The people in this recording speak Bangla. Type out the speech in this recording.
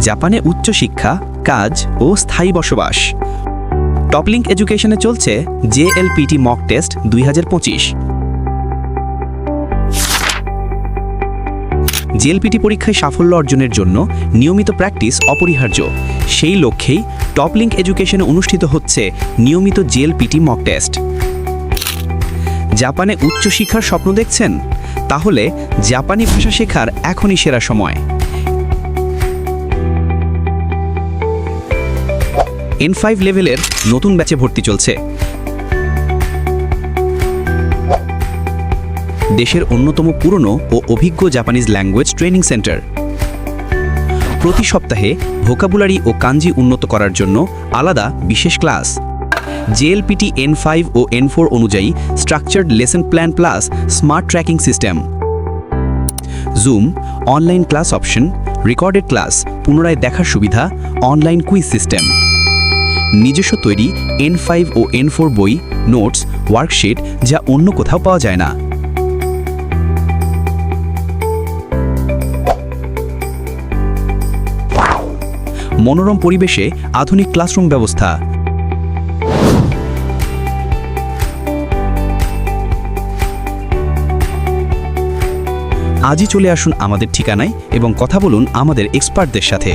জাপানে উচ্চশিক্ষা, কাজ ও স্থায়ী বসবাস। টপলিংক এডুকেশনে চলছে জেএলপিটি মক টেস্ট দুই হাজার পঁচিশ। জেএলপিটি পরীক্ষায় সাফল্য অর্জনের জন্য নিয়মিত প্র্যাকটিস অপরিহার্য। সেই লক্ষ্যেই টপলিংক এডুকেশনে অনুষ্ঠিত হচ্ছে নিয়মিত জেএলপিটি মক টেস্ট। জাপানে উচ্চশিক্ষার স্বপ্ন দেখছেন? তাহলে জাপানি ভাষা শেখার এখনই সেরা সময়। এন ফাইভ লেভেলের নতুন ব্যাচে ভর্তি চলছে। দেশের অন্যতম পুরনো ও অভিজ্ঞ জাপানিজ ল্যাঙ্গুয়েজ ট্রেনিং সেন্টার প্রতি সপ্তাহে ভোকাবুলারি ও কাঞ্জি উন্নত করার জন্য আলাদা বিশেষ ক্লাস জেএলপিটি এন ফাইভ ও এন ফোর অনুযায়ী structured lesson plan plus smart tracking system zoom online class option recorded class পুনরায় দেখার সুবিধা অনলাইন কুইজ সিস্টেম নিজস্ব তৈরি এন ফাইভ ও এন ফোর বই নোটস ওয়ার্কশিট যা অন্য কোথাও পাওয়া যায় না। মনোরম পরিবেশে আধুনিক ক্লাসরুম ব্যবস্থা। আজই চলে আসুন আমাদের ঠিকানায় এবং কথা বলুন আমাদের এক্সপার্টদের সাথে।